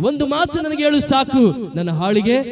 ಒಂದು ಮಾತು ನನಗೆ ಹೇಳು ಸಾಕು. ನನ್ನ ಹಾಳಿಗೆ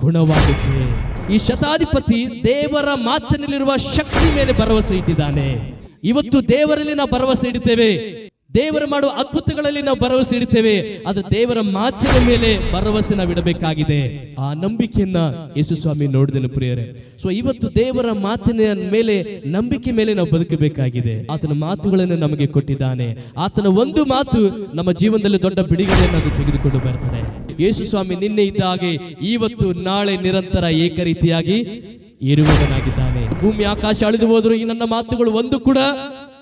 ಗುಣವಾಗುತ್ತೆ. ಈ ಶತಾಧಿಪತಿ ದೇವರ ಮಾತಿನಲ್ಲಿರುವ ಶಕ್ತಿ ಮೇಲೆ ಭರವಸೆ ಇಟ್ಟಿದ್ದಾನೆ. ಇವತ್ತು ದೇವರಲ್ಲಿ ನಾವು ಭರವಸೆ ಇಡುತ್ತೇವೆ. ದೇವರು ಮಾಡುವ ಅದ್ಭುತಗಳಲ್ಲಿ ನಾವು ಭರವಸೆ ಇಡ್ತೇವೆ ಅದು ದೇವರ ಮಾತಿನ ಮೇಲೆ ಭರವಸೆ ನಾವು ಇಡಬೇಕಾಗಿದೆ. ಆ ನಂಬಿಕೆಯನ್ನ ಯೇಸು ಸ್ವಾಮಿ ನೋಡಿದನು ಪ್ರಿಯರೇ. ಸೊ ಇವತ್ತು ದೇವರ ಮಾತಿನ ಮೇಲೆ, ನಂಬಿಕೆ ಮೇಲೆ ನಾವು ಬದುಕಬೇಕಾಗಿದೆ. ಆತನ ಮಾತುಗಳನ್ನು ನಮಗೆ ಕೊಟ್ಟಿದ್ದಾನೆ. ಆತನ ಒಂದು ಮಾತು ನಮ್ಮ ಜೀವನದಲ್ಲಿ ದೊಡ್ಡ ಬಿಡುಗಡೆಯನ್ನು ಅದು ತೆಗೆದುಕೊಂಡು ಬರ್ತದೆ. ಯೇಸು ಸ್ವಾಮಿ ನಿನ್ನೆ ಇದ್ದ ಹಾಗೆ ಇವತ್ತು ನಾಳೆ ನಿರಂತರ ಏಕರೀತಿಯಾಗಿ ಇರುವವನಾಗಿದ್ದಾನೆ. ಭೂಮಿ, ಆಕಾಶ ಅಳಿದು ಹೋದ್ರು ಈ ನನ್ನ ಮಾತುಗಳು ಒಂದು ಕೂಡ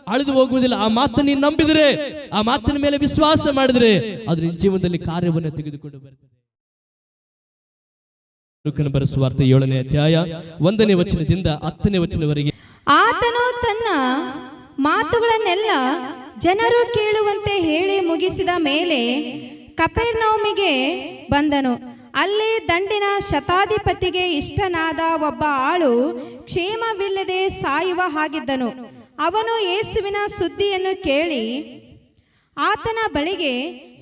ಅಳಿದು ಹೋಗುವುದಿಲ್ಲ. ಆ ಮಾತನ್ನು ನೀನು ನಂಬಿದ್ರೆ, ಆ ಮಾತಿನ ಮೇಲೆ ವಿಶ್ವಾಸ ಮಾಡಿದ್ರೆ ಅದು ನಿನ್ನ ಜೀವನದಲ್ಲಿ ಕಾರ್ಯವನ್ನು ತೆಗೆದುಕೊಂಡು ಬರ್ತದೆ. ಬರೆಸುವಾರ್ಥ ಏಳನೇ ಅಧ್ಯಾಯ ಒಂದನೇ ವಚನದಿಂದ ಹತ್ತನೇ ವಚನವರೆಗೆ. ಆತನು ತನ್ನ ಮಾತುಗಳನ್ನೆಲ್ಲ ಜನರು ಕೇಳುವಂತೆ ಹೇಳಿ ಮುಗಿಸಿದ ಮೇಲೆ ಕಪೆರ್ನೌಮಿಗೆ ಬಂದನು. ಅಲ್ಲಿ ದಂಡಿನ ಶತಾಧಿಪತಿಗೆ ಇಷ್ಟನಾದ ಒಬ್ಬ ಆಳು ಕ್ಷೇಮವಿಲ್ಲದೆ ಸಾಯುವ ಹಾಗಿದ್ದನು. ಅವನು ಯೇಸುವಿನ ಸುದ್ದಿಯನ್ನು ಕೇಳಿ ಆತನ ಬಳಿಗೆ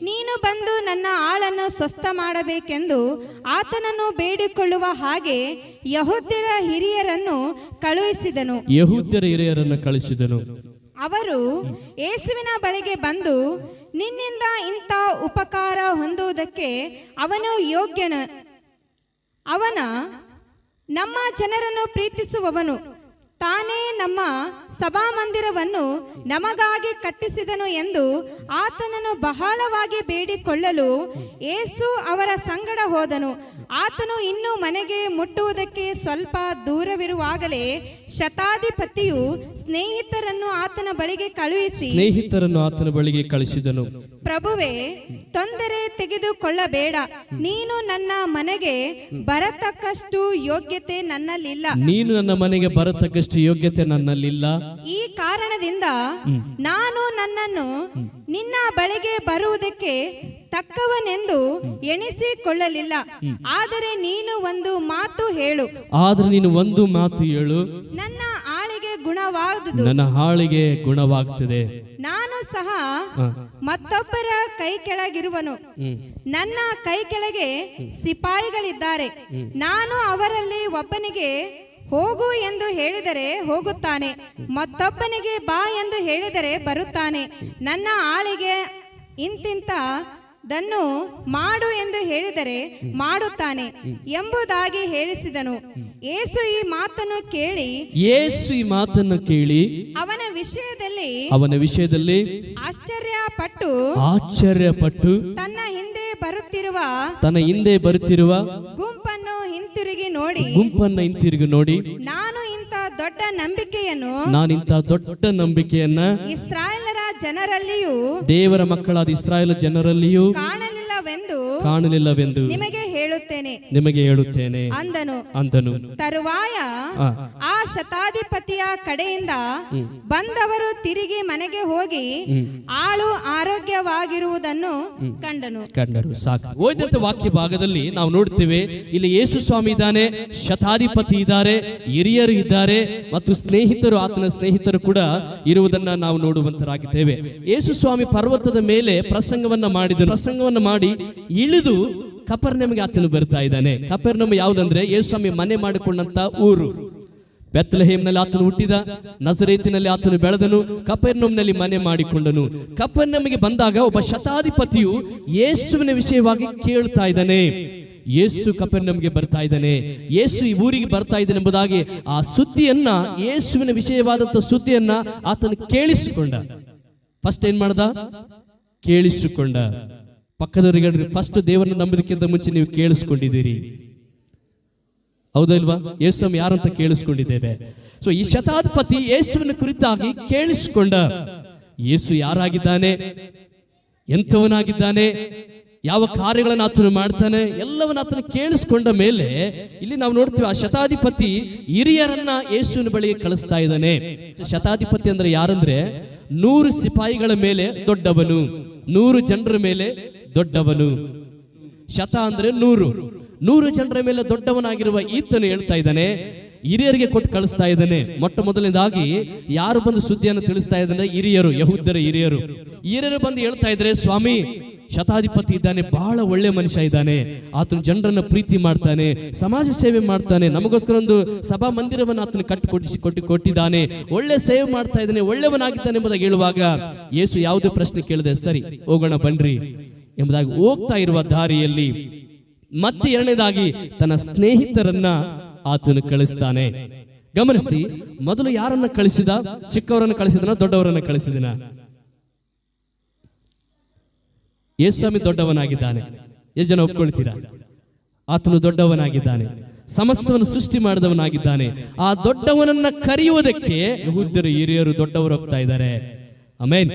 ನೀನು ಬಂದು ನನ್ನ ಆಳನ್ನು ಸ್ವಸ್ಥ ಮಾಡಬೇಕೆಂದು ಆತನನ್ನು ಬೇಡಿಕೊಳ್ಳುವ ಹಾಗೆ ಯಹೂದ್ಯರ ಹಿರಿಯರನ್ನು ಕಳುಹಿಸಿದನು. ಯಹೂದ್ಯರ ಹಿರಿಯರನ್ನು ಕಳುಹಿಸಿದನು. ಅವರು ಯೇಸುವಿನ ಬಳಿಗೆ ಬಂದು ನಿನ್ನಿಂದ ಇಂಥ ಉಪಕಾರ ಹೊಂದುವುದಕ್ಕೆ ಅವನು ಯೋಗ್ಯನ ಅವನ ನಮ್ಮ ಜನರನ್ನು ಪ್ರೀತಿಸುವವನು. ತಾನೇ ನಮ್ಮ ಸಭಾಮಂದಿರವನ್ನು ನಮಗಾಗಿ ಕಟ್ಟಿಸಿದನು ಎಂದು ಆತನನ್ನು ಬಹಳವಾಗಿ ಬೇಡಿಕೊಳ್ಳಲು ಏಸು ಅವರ ಸಂಗಡ ಹೋದನು. ಆತನು ಇನ್ನು ಮನೆಗೆ ಮುಟ್ಟುವುದಕ್ಕೆ ಸ್ವಲ್ಪ ದೂರವಿರುವಾಗಲೇ ಶತಾಧಿಪತಿಯು ಸ್ನೇಹಿತರನ್ನು ಆತನ ಬಳಿಗೆ ಕಳುಹಿಸಿ ಸ್ನೇಹಿತರನ್ನು ಆತನ ಬಳಿಗೆ ಕಳಿಸಿದನು. ಪ್ರಭುವೇ ತೊಂದರೆ ತೆಗೆದುಕೊಳ್ಳಬೇಡ. ನೀನು ನನ್ನ ಮನೆಗೆ ಬರತಕ್ಕಷ್ಟು ಯೋಗ್ಯತೆ ನನ್ನಲ್ಲಿಲ್ಲ. ನೀನು ನನ್ನ ಮನೆಗೆ ಬರತಕ್ಕಷ್ಟು ಯೋಗ್ಯತೆ ನನ್ನಲ್ಲಿಲ್ಲ. ಈ ಕಾರಣದಿಂದ ನಾನು ನನ್ನನ್ನು ನಿನ್ನ ಬಳಿಗೆ ಬರುವುದಕ್ಕೆ ತಕ್ಕವನೆಂದು ಎಣಿಸಿಕೊಳ್ಳಲಿಲ್ಲ. ಆದರೆ ನೀನು ಒಂದು ಮಾತು ಹೇಳು. ಆದರೆ ನೀನು ಒಂದು ಮಾತು ಹೇಳು. ನನ್ನ ಆಳಿಗೆ ಗುಣವಾಗದು ನನ್ನ ಹಾಳಿಗೆ ಗುಣವಾಗ್ತದೆ. ನಾನು ಸಹ ಮತ್ತೊಬ್ಬರ ಕೈ ಕೆಳಗಿರುವನು. ನನ್ನ ಕೈ ಕೆಳಗೆ ಸಿಪಾಯಿಗಳಿದ್ದಾರೆ. ನಾನು ಅವರಲ್ಲಿ ಒಬ್ಬನಿಗೆ ಹೋಗು ಎಂದು ಹೇಳಿದರೆ ಹೋಗುತ್ತಾನೆ. ಮತ್ತೊಬ್ಬನಿಗೆ ಬಾ ಎಂದು ಹೇಳಿದರೆ ಬರುತ್ತಾನೆ. ನನ್ನ ಆಳಿಗೆ ಇಂತಿಂತ ದನ್ನು ಮಾಡು ಎಂದು ಹೇಳಿದರೆ ಮಾಡುತ್ತಾನೆ ಎಂಬುದಾಗಿ ಹೇಳಿಸಿದನು. ಏಸು ಈ ಮಾತನ್ನು ಕೇಳಿ ಏಸು ಈ ಮಾತನ್ನು ಕೇಳಿ ಅವನ ವಿಷಯದಲ್ಲಿ ಅವನ ವಿಷಯದಲ್ಲಿ ಆಶ್ಚರ್ಯಪಟ್ಟು ಆಶ್ಚರ್ಯಪಟ್ಟು ತನ್ನ ಹಿಂದೆ ಬರುತ್ತಿರುವ ತನ್ನ ಹಿಂದೆ ಬರುತ್ತಿರುವ ಗುಂಪನ್ನು ಹಿಂತಿರುಗಿ ನೋಡಿ. ಗುಂಪನ್ನ ಹಿಂತಿರುಗಿ ನೋಡಿ. ನಾನು ಇಂಥ ದೊಡ್ಡ ನಂಬಿಕೆಯನ್ನು ಇಂತ ದೊಡ್ಡ ನಂಬಿಕೆಯನ್ನ ಇಸ್ರಾಯೇಲರ ಜನರಲ್ಲಿಯೂ ದೇವರ ಮಕ್ಕಳಾದ ಇಸ್ರಾಯೇಲ್ ಜನರಲ್ಲಿಯೂ ಕಾಣಲಿಲ್ಲವೆಂದು ಕಾಣಲಿಲ್ಲವೆಂದು ನಿಮಗೆ ಹೇಳುತ್ತೇನೆ. ನಿಮಗೆ ಹೇಳುತ್ತೇನೆ. ಅಂದನು. ಅಂದನು. ತರುವಾಯ ಆ, ಶತಾಧಿಪತಿಯ ಕಡೆಯಿಂದ ಬಂದವರು ತಿರುಗಿ ಮನೆಗೆ ಹೋಗಿ ಆಳು ಆರೋಗ್ಯವಾಗಿರುವುದನ್ನು ಕಂಡನು. ಕಂಡರು. ಸಾಕು. ಓದಿದಂತ ವಾಕ್ಯ ಭಾಗದಲ್ಲಿ ನಾವು ನೋಡುತ್ತೇವೆ ಇಲ್ಲಿ ಯೇಸು ಸ್ವಾಮಿ ಇದ್ದಾನೆ ಶತಾಧಿಪತಿ ಇದ್ದಾರೆ ಹಿರಿಯರು ಇದ್ದಾರೆ ಮತ್ತು ಸ್ನೇಹಿತರು ಆತನ ಸ್ನೇಹಿತರು ಕೂಡ ಇರುವುದನ್ನ ನಾವು ನೋಡುವಂತರಾಗಿದ್ದೇವೆ. ಯೇಸು ಸ್ವಾಮಿ ಪರ್ವತದ ಮೇಲೆ ಪ್ರಸಂಗವನ್ನ ಮಾಡಿದ ಪ್ರಸಂಗವನ್ನ ಮಾಡಿ ಇಳಿದು ಕಪರ್ನಮಿಗೆ ಆತನು ಬರ್ತಾ ಇದ್ದಾನೆ. ಕಪರ್ನಮ್ ಯಾವುದಂದ್ರೆ ಯೇಸು ಸ್ವಾಮಿ ಮನೆ ಮಾಡಿಕೊಂಡಂತ ಊರು. ಬೆತ್ತಲಹೇಮ್ನಲ್ಲಿ ಆತನು ಹುಟ್ಟಿದ, ನಜರೇತಿನಲ್ಲಿ ಆತನು ಬೆಳೆದನು ಕಪರ್ನಮ್ನಲ್ಲಿ ಮನೆ ಮಾಡಿಕೊಂಡನು. ಕಪರ್ನಮ್ಗೆ ಬಂದಾಗ ಒಬ್ಬ ಶತಾಧಿಪತಿಯು ಯೇಸುವಿನ ವಿಷಯವಾಗಿ ಕೇಳ್ತಾ ಇದ್ದಾನೆ. ಯೇಸು ಕಪರ್ನಮ್ಗೆ ಬರ್ತಾ ಇದ್ದಾನೆ. ಯೇಸು ಈ ಊರಿಗೆ ಬರ್ತಾ ಇದ್ದಾನೆ ಎಂಬುದಾಗಿ ಆ ಸುದ್ದಿಯನ್ನ, ಯೇಸುವಿನ ವಿಷಯವಾದಂತ ಸುದ್ದಿಯನ್ನ ಆತನು ಕೇಳಿಸಿಕೊಂಡ. ಫಸ್ಟ್ ಏನ್ ಮಾಡ್ದ? ಕೇಳಿಸಿಕೊಂಡ. ಪಕ್ಕದವರಿಗೆ ಫಸ್ಟ್ ದೇವರನ್ನ ನಂಬಿದಕ್ಕಿಂತ ಮುಂಚೆ ನೀವು ಕೇಳಿಸ್ಕೊಂಡಿದ್ದೀರಿ. ಹೌದಲ್ವಾ? ಯೇಸು ಯಾರಂತ ಕೇಳಿಸ್ಕೊಂಡಿದ್ದೇವೆ. ಸೊ ಈ ಶತಾಧಿಪತಿ ಯೇಸುವಿನ ಕುರಿತಾಗಿ ಕೇಳಿಸಿಕೊಂಡ ಯೇಸು ಯಾರಾಗಿದ್ದಾನೆ? ಎಂಥವನಾಗಿದ್ದಾನೆ? ಯಾವ ಕಾರ್ಯಗಳನ್ನು ಆತನು ಮಾಡ್ತಾನೆ? ಎಲ್ಲವನ್ನ ಆತನ ಕೇಳಿಸ್ಕೊಂಡ ಮೇಲೆ ಇಲ್ಲಿ ನಾವು ನೋಡ್ತೀವಿ ಆ ಶತಾಧಿಪತಿ ಹಿರಿಯರನ್ನ ಯೇಸುವಿನ ಬಳಿಗೆ ಕಳಿಸ್ತಾ ಇದ್ದಾನೆ. ಶತಾಧಿಪತಿ ಅಂದ್ರೆ ಯಾರಂದ್ರೆ? ನೂರು ಸಿಪಾಯಿಗಳ ಮೇಲೆ ದೊಡ್ಡವನು, ನೂರು ಜನರ ಮೇಲೆ ದೊಡ್ಡವನು. ಶತ ಅಂದ್ರೆ ನೂರು. ನೂರು ಜನರ ಮೇಲೆ ದೊಡ್ಡವನಾಗಿರುವ ಈತನು ಹೇಳ್ತಾ ಇದ್ದಾನೆ, ಹಿರಿಯರಿಗೆ ಕೊಟ್ಟು ಕಳಿಸ್ತಾ ಇದ್ದಾನೆ. ಮೊಟ್ಟ ಮೊದಲನೇದಾಗಿ ಯಾರು ಬಂದು ಸುದ್ದಿಯನ್ನು ತಿಳಿಸ್ತಾ ಇದ್ದಾರೆ ಹಿರಿಯರು ಯಹೂದರ ಹಿರಿಯರು. ಹಿರಿಯರು ಬಂದು ಹೇಳ್ತಾ ಇದ್ರೆ, ಸ್ವಾಮಿ, ಶತಾಧಿಪತಿ ಇದ್ದಾನೆ, ಬಹಳ ಒಳ್ಳೆ ಮನುಷ್ಯ ಇದ್ದಾನೆ. ಆತನ ಜನರನ್ನ ಪ್ರೀತಿ ಮಾಡ್ತಾನೆ, ಸಮಾಜ ಸೇವೆ ಮಾಡ್ತಾನೆ. ನಮಗೋಸ್ಕರ ಒಂದು ಸಭಾ ಮಂದಿರವನ್ನು ಆತನು ಕಟ್ಟಿಕೊಡಿಸಿ ಕೊಟ್ಟು, ಕೊಟ್ಟಿದ್ದಾನೆ. ಒಳ್ಳೆ ಸೇವೆ ಮಾಡ್ತಾ ಇದ್ದಾನೆ, ಒಳ್ಳೆಯವನಾಗಿದ್ದಾನೆ ಎಂಬುದಾಗಿ ಹೇಳುವಾಗ ಯೇಸು ಯಾವುದೇ ಪ್ರಶ್ನೆ ಕೇಳಿದೆ, ಸರಿ, ಹೋಗೋಣ, ಬನ್ರಿ. ಎಂಬುದಾಗಿ ಹೋಗ್ತಾ ಇರುವ ದಾರಿಯಲ್ಲಿ ಮತ್ತೆ ಎರಡನೇದಾಗಿ ತನ್ನ ಸ್ನೇಹಿತರನ್ನ ಆತನು ಕಳಿಸ್ತಾನೆ. ಗಮನಿಸಿ, ಮೊದಲು ಯಾರನ್ನ ಕಳಿಸಿದ? ಚಿಕ್ಕವರನ್ನ ಕಳಿಸಿದನ, ದೊಡ್ಡವರನ್ನ ಕಳಿಸಿದನ? ಯೇಸ್ವಾಮಿ ದೊಡ್ಡವನಾಗಿದ್ದಾನೆ. ಎಷ್ಟು ಜನ ಒಪ್ಕೊಳ್ತೀರಾ? ಆತನು ದೊಡ್ಡವನಾಗಿದ್ದಾನೆ. ಸಮಸ್ತವನ್ನು ಸೃಷ್ಟಿ ಮಾಡಿದವನಾಗಿದ್ದಾನೆ. ಆ ದೊಡ್ಡವನನ್ನ ಕರೆಯುವುದಕ್ಕೆ ಹುದ್ದರು ಹಿರಿಯರು ದೊಡ್ಡವರು ಹೋಗ್ತಾ ಇದ್ದಾರೆ. ಆಮೇನ್.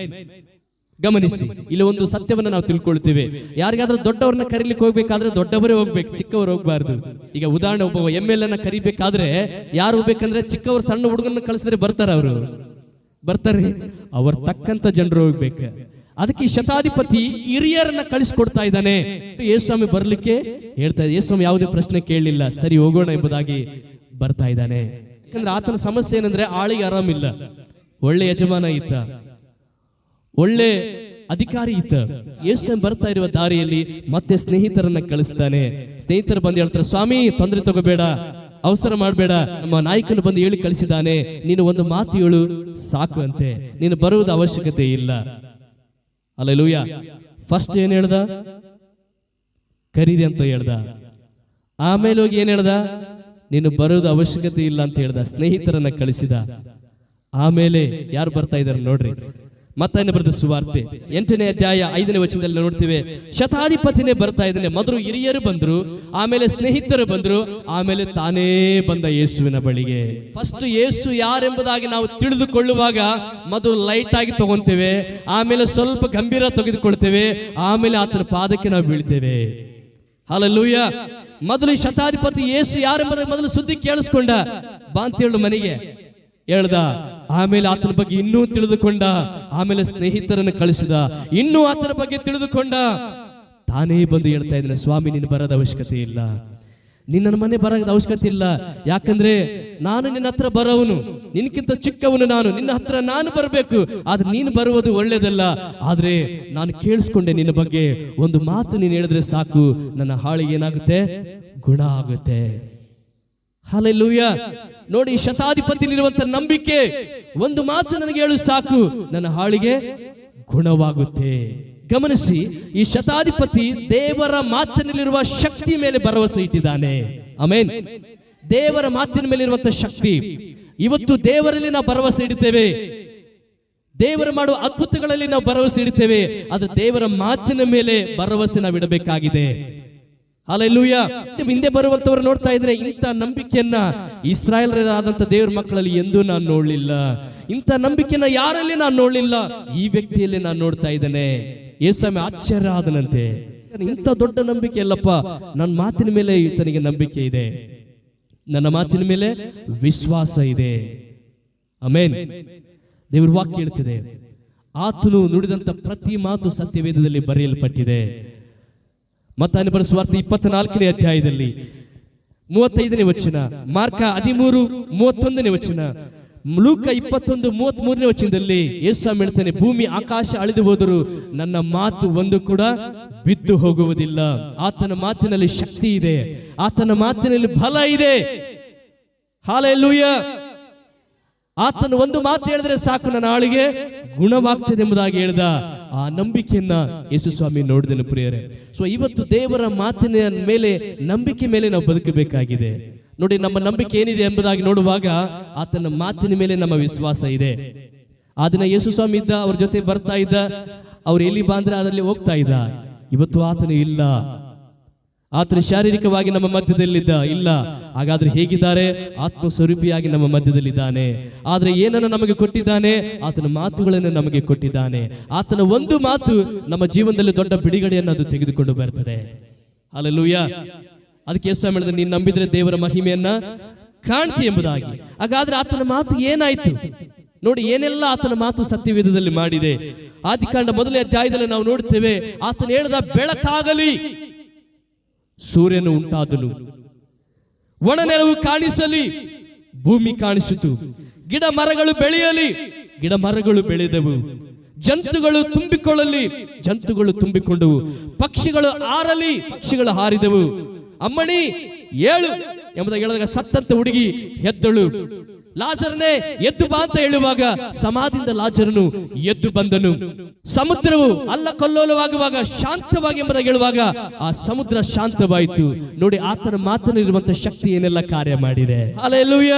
ಗಮನಿಸಿ, ಇಲ್ಲಿ ಒಂದು ಸತ್ಯವನ್ನ ನಾವು ತಿಳ್ಕೊಳ್ತೇವೆ. ಯಾರಿಗಾದ್ರೂ ದೊಡ್ಡವರನ್ನ ಕರೀಲಿಕ್ಕೆ ಹೋಗ್ಬೇಕಾದ್ರೆ ದೊಡ್ಡವರೇ ಹೋಗ್ಬೇಕು, ಚಿಕ್ಕವರು ಹೋಗ್ಬಾರ್ದು. ಈಗ ಉದಾಹರಣೆ ಒಬ್ಬ ಎಂ ಎಲ್ ಎನ್ನ ಕರಿಬೇಕಾದ್ರೆ, ಯಾರು ಹೋಗ್ಬೇಕಂದ್ರೆ ಚಿಕ್ಕವರು ಸಣ್ಣ ಹುಡುಗನ ಕಳಿಸಿದ್ರೆ ಬರ್ತಾರ ಅವರು. ಬರ್ತಾರೆ ಅವ್ರ ತಕ್ಕಂತ ಜನರು ಹೋಗ್ಬೇಕು. ಅದಕ್ಕೆ ಶತಾಧಿಪತಿ ಹಿರಿಯರನ್ನ ಕಳಿಸ್ಕೊಡ್ತಾ ಇದ್ದಾನೆ. ಯೇಸ್ವಾಮಿ ಬರ್ಲಿಕ್ಕೆ ಹೇಳ್ತಾ ಯೇಸು ಯೇಸ್ವಾಮಿ ಯಾವುದೇ ಪ್ರಶ್ನೆ ಕೇಳಲಿಲ್ಲ. ಸರಿ, ಹೋಗೋಣ ಎಂಬುದಾಗಿ ಬರ್ತಾ ಇದ್ದಾನೆ. ಯಾಕಂದ್ರೆ ಆತನ ಸಮಸ್ಯೆ ಏನಂದ್ರೆ ಆಳಿಗೆ ಆರಾಮಿಲ್ಲ. ಒಳ್ಳೆ ಯಜಮಾನ ಇತ್ತ ಒಳ್ಳೆ ಅಧಿಕಾರಿ ಇತ್ತ ಯೇಸು ಬರ್ತಾ ಇರುವ ದಾರಿಯಲ್ಲಿ ಮತ್ತೆ ಸ್ನೇಹಿತರನ್ನ ಕಳಿಸ್ತಾನೆ. ಸ್ನೇಹಿತರು ಬಂದು ಹೇಳ್ತಾರೆ, ಸ್ವಾಮಿ, ತೊಂದರೆ ತಗೋಬೇಡ, ಅವಸರ ಮಾಡಬೇಡ. ನಮ್ಮ ನಾಯಕನು ಬಂದು ಹೇಳಿ ಕಳಿಸಿದ್ದಾನೆ. ನೀನು ಒಂದು ಮಾತು ಹೇಳು, ಸಾಕು ಅಂತೆ. ನೀನು ಬರುವುದು ಅವಶ್ಯಕತೆ ಇಲ್ಲ. ಅಲ್ಲ ಲೂಯ ಫಸ್ಟ್ ಏನ್ ಹೇಳ್ದ? ಕರೀರಿ ಅಂತ ಹೇಳ್ದ. ಆಮೇಲೆ ಹೋಗಿ ಏನ್ ಹೇಳ್ದ? ನೀನು ಬರೋದು ಅವಶ್ಯಕತೆ ಇಲ್ಲ ಅಂತ ಹೇಳ್ದ. ಸ್ನೇಹಿತರನ್ನ ಕಳಿಸಿದ. ಆಮೇಲೆ ಯಾರು ಬರ್ತಾ ಇದ್ದಾರೆ ನೋಡ್ರಿ. ಮತ್ತೇನು ಬರೆದ ಸುವಾರ್ತೆ. ಎಂಟನೇ ಅಧ್ಯಾಯ ಐದನೇ ವಚನದಲ್ಲಿ ನೋಡ್ತೇವೆ. ಶತಾಧಿಪತಿನೇ ಬರ್ತಾ ಇದ್ದಾನೆ. ಮೊದಲು ಹಿರಿಯರು ಬಂದ್ರು, ಆಮೇಲೆ ಸ್ನೇಹಿತರು ಬಂದ್ರು, ಆಮೇಲೆ ತಾನೇ ಬಂದ ಯೇಸುವಿನ ಬಳಿಗೆ. ಫಸ್ಟ್ ಯೇಸು ಯಾರೆಂಬುದಾಗಿ ನಾವು ತಿಳಿದುಕೊಳ್ಳುವಾಗ ಮೊದಲು ಲೈಟ್ ಆಗಿ ತಗೊಂತೇವೆ. ಆಮೇಲೆ ಸ್ವಲ್ಪ ಗಂಭೀರ ತೆಗೆದುಕೊಳ್ತೇವೆ. ಆಮೇಲೆ ಆತನ ಪಾದಕ್ಕೆ ನಾವು ಬೀಳ್ತೇವೆ. ಹಾಲಲ್ಲೂಯ ಮೊದಲು ಶತಾಧಿಪತಿ ಯೇಸು ಯಾರೆಂಬುದಾಗಿ ಮೊದಲು ಸುದ್ದಿ ಕೇಳಿಸ್ಕೊಂಡ. ಬಾ ಅಂತ ಹೇಳು ಮನೆಗೆ. ಹೇಳ್ದ, ಆಮೇಲೆ ಆತನ ಬಗ್ಗೆ ಇನ್ನೂ ತಿಳಿದುಕೊಂಡ, ಆಮೇಲೆ ಸ್ನೇಹಿತರನ್ನು ಕಳಿಸಿದ, ಇನ್ನೂ ಆತನ ಬಗ್ಗೆ ತಿಳಿದುಕೊಂಡ. ತಾನೇ ಬಂದು ಹೇಳ್ತಾ ಇದ್ದಾನೆ, ಸ್ವಾಮಿ, ನೀನು ಬರೋದ ಅವಶ್ಯಕತೆ ಇಲ್ಲ. ನಿನ್ನ ಮನೆ ಬರೋದ ಅವಶ್ಯಕತೆ ಇಲ್ಲ. ಯಾಕಂದ್ರೆ ನಾನು ನಿನ್ನ ಹತ್ರ ಬರವನು, ನಿನ್ಕಿಂತ ಚಿಕ್ಕವನು ನಾನು, ನಿನ್ನ ಹತ್ರ ನಾನು ಬರಬೇಕು. ಆದ್ರೆ ನೀನು ಬರುವುದು ಒಳ್ಳೇದಲ್ಲ ಆದ್ರೆ ನಾನು ಕೇಳಿಸ್ಕೊಂಡೆ ನಿನ್ನ ಬಗ್ಗೆ. ಒಂದು ಮಾತು ನೀನು ಹೇಳಿದ್ರೆ ಸಾಕು, ನನ್ನ ಹಾಳಿಗೆ ಏನಾಗುತ್ತೆ? ಗುಣ ಆಗುತ್ತೆ. ಹಾಲೆಲ್ಲೂಯ ನೋಡಿ ಶತಾಧಿಪತಿಲಿರುವಂತ ನಂಬಿಕೆ. ಒಂದು ಮಾತು ನನಗೆ ಹೇಳು ಸಾಕು. ನನ್ನ ಹಾಳಿಗೆ ಗುಣವಾಗುತ್ತೆ. ಗಮನಿಸಿ, ಈ ಶತಾಧಿಪತಿ ದೇವರ ಮಾತಿನಲ್ಲಿರುವ ಶಕ್ತಿ ಮೇಲೆ ಭರವಸೆ ಇಟ್ಟಿದ್ದಾನೆ. ಆಮೇನ್. ದೇವರ ಮಾತಿನ ಮೇಲೆ ಇರುವಂತ ಶಕ್ತಿ. ಇವತ್ತು ದೇವರಲ್ಲಿ ನಾವು ಭರವಸೆ ಇಡುತ್ತೇವೆ. ದೇವರು ಮಾಡುವ ಅದ್ಭುತಗಳಲ್ಲಿ ನಾವು ಭರವಸೆ ಇಡುತ್ತೇವೆ. ಅದು ದೇವರ ಮಾತಿನ ಮೇಲೆ ಭರವಸೆ ನಾವು ಇಡಬೇಕಾಗಿದೆ. ಅಲ್ಲೆಲ್ಲೂಯ ಹಿಂದೆ ಬರುವಂತವರು ನೋಡ್ತಾ ಇದ್ರೆ ಇಂಥ ನಂಬಿಕೆಯನ್ನ ಇಸ್ರಾಯೇಲರಾದಂತ ದೇವ್ರ ಮಕ್ಕಳಲ್ಲಿ ಎಂದೂ ನಾನು ನೋಡ್ಲಿಲ್ಲ. ಇಂಥ ನಂಬಿಕೆಯನ್ನ ಯಾರಲ್ಲಿ ನಾನು ನೋಡ್ಲಿಲ್ಲ? ಈ ವ್ಯಕ್ತಿಯಲ್ಲಿ ನಾನು ನೋಡ್ತಾ ಇದ್ದೇನೆ. ಏಸ್ವಾಮಿ ಆಶ್ಚರ್ಯ ಆದನಂತೆ. ಇಂಥ ದೊಡ್ಡ ನಂಬಿಕೆ ಅಲ್ಲಪ್ಪ. ನನ್ನ ಮಾತಿನ ಮೇಲೆ ಈತನಿಗೆ ನಂಬಿಕೆ ಇದೆ. ನನ್ನ ಮಾತಿನ ಮೇಲೆ ವಿಶ್ವಾಸ ಇದೆ. ಅಮೇನ್ ದೇವ್ರ ವಾಕ್ಯ ಹೇಳ್ತಿದೆ ಆತನು ನುಡಿದಂತ ಪ್ರತಿ ಮಾತು ಸತ್ಯವೇದದಲ್ಲಿ ಬರೆಯಲ್ಪಟ್ಟಿದೆ. ಮತ್ತಾನೆ ಬರೆಸುವಾರ್ಥ ಇಪ್ಪತ್ನಾಲ್ಕನೇ ಅಧ್ಯಾಯದಲ್ಲಿ. ಮೂವತ್ತೈದನೇ ವಚನ, ಮಾರ್ಕ ಹದಿಮೂರು, ಮೂವತ್ತೊಂದನೇ ವಚನ. ಲೂಕ ಇಪ್ಪತ್ತೊಂದು ಮೂವತ್ತ್ ಮೂರನೇ ವಚನದಲ್ಲಿ ಯೇಸು ಹೇಳ್ತಾನೆ, ಭೂಮಿ ಆಕಾಶ ಅಳಿದು ಹೋದರೂ ನನ್ನ ಮಾತು ಒಂದು ಕೂಡ ಬಿದ್ದು ಹೋಗುವುದಿಲ್ಲ. ಆತನ ಮಾತಿನಲ್ಲಿ ಶಕ್ತಿ ಇದೆ. ಆತನ ಮಾತಿನಲ್ಲಿ ಫಲ ಇದೆ. ಹಾಲೆಲ್ಲೂಯ ಆತನು ಒಂದು ಮಾತು ಹೇಳಿದ್ರೆ ಸಾಕು ನನ್ನ ಆಳಿಗೆ, ಗುಣವಾಗ್ತದೆ ಎಂಬುದಾಗಿ ಹೇಳಿದ. ಆ ನಂಬಿಕೆಯನ್ನ ಯೇಸು ಸ್ವಾಮಿ ನೋಡಿದನು ಪ್ರಿಯರೇ. ಸೊ ಇವತ್ತು ದೇವರ ಮಾತಿನ ಮೇಲೆ, ನಂಬಿಕೆ ಮೇಲೆ ನಾವು ಬದುಕಬೇಕಾಗಿದೆ. ನೋಡಿ, ನಮ್ಮ ನಂಬಿಕೆ ಏನಿದೆ ಎಂಬುದಾಗಿ ನೋಡುವಾಗ ಆತನ ಮಾತಿನ ಮೇಲೆ ನಮ್ಮ ವಿಶ್ವಾಸ ಇದೆ. ಆ ದಿನ ಯೇಸು ಸ್ವಾಮಿ ಇದ್ದ, ಅವ್ರ ಜೊತೆ ಬರ್ತಾ ಇದ್ದ, ಅವ್ರು ಎಲ್ಲಿ ಬಾಂದ್ರೆ ಅದರಲ್ಲಿ ಹೋಗ್ತಾ ಇದ್ದ. ಇವತ್ತು ಆತನು ಇಲ್ಲ. ಆತನು ಶಾರೀರಿಕವಾಗಿ ನಮ್ಮ ಮಧ್ಯದಲ್ಲಿದ್ದ? ಇಲ್ಲ. ಹಾಗಾದ್ರೆ ಹೇಗಿದ್ದಾರೆ? ಆತ್ಮ ಸ್ವರೂಪಿಯಾಗಿ ನಮ್ಮ ಮಧ್ಯದಲ್ಲಿದ್ದಾನೆ. ಆದ್ರೆ ಏನನ್ನು ನಮಗೆ ಕೊಟ್ಟಿದ್ದಾನೆ? ಆತನ ಮಾತುಗಳನ್ನು ನಮಗೆ ಕೊಟ್ಟಿದ್ದಾನೆ. ಆತನ ಒಂದು ಮಾತು ನಮ್ಮ ಜೀವನದಲ್ಲಿ ದೊಡ್ಡ ಬಿಡುಗಡೆಯನ್ನು ಅದು ತೆಗೆದುಕೊಂಡು ಬರ್ತದೆ. ಅಲ್ಲೂಯ್ಯ ಅದಕ್ಕೆ ಎಷ್ಟು ಮಾಡಿದ್ರೆ ನೀನು ನಂಬಿದ್ರೆ ದೇವರ ಮಹಿಮೆಯನ್ನ ಕಾಣ್ತಿ ಎಂಬುದಾಗಿ. ಹಾಗಾದ್ರೆ ಆತನ ಮಾತು ಏನಾಯ್ತು? ನೋಡಿ, ಏನೆಲ್ಲ ಆತನ ಮಾತು ಸತ್ಯವೇಧದಲ್ಲಿ ಮಾಡಿದೆ. ಆದಿಕಾಂಡ ಮೊದಲನೇ ಅಧ್ಯಾಯದಲ್ಲಿ ನಾವು ನೋಡ್ತೇವೆ ಆತನ ಹೇಳ್ದ ಬೆಳಕಾಗಲಿ. ಸೂರ್ಯನು ಉಂಟಾದನು. ಒಣನೆಲವು ಕಾಣಿಸಲಿ, ಭೂಮಿ ಕಾಣಿಸಿತು. ಗಿಡ ಮರಗಳು ಬೆಳೆಯಲಿ, ಗಿಡ ಮರಗಳು ಬೆಳೆದವು. ಜಂತುಗಳು ತುಂಬಿಕೊಳ್ಳಲಿ, ಜಂತುಗಳು ತುಂಬಿಕೊಂಡವು. ಪಕ್ಷಿಗಳು ಹಾರಲಿ, ಪಕ್ಷಿಗಳು ಹಾರಿದವು. ಅಮ್ಮಣಿ, ಏಳು ಎಂಬುದಾಗಿ ಹೇಳಿದಾಗ ಸತ್ತಂತ ಹುಡುಗಿ ಎದ್ದಳು ಲಾಜರನೇ ಎದ್ದು ಬಾ ಅಂತ ಹೇಳುವಾಗ ಸಮಾಧಿಯಿಂದ ಲಾಜರನು ಎದ್ದು ಬಂದನು. ಸಮುದ್ರವು ಅಲ್ಲ ಕಲ್ಲೋಲವಾಗುವಾಗ ಶಾಂತವಾಗಿ ಎಂಬುದಾಗಿ ಹೇಳುವಾಗ ಆ ಸಮುದ್ರ ಶಾಂತವಾಯಿತು. ನೋಡಿ ಆತನ ಮಾತನಲ್ಲಿರುವಂತ ಶಕ್ತಿ ಏನೆಲ್ಲ ಕಾರ್ಯ ಮಾಡಿದೆ. ಅಲ್ಲೆಲ್ಲೂಯ್ಯ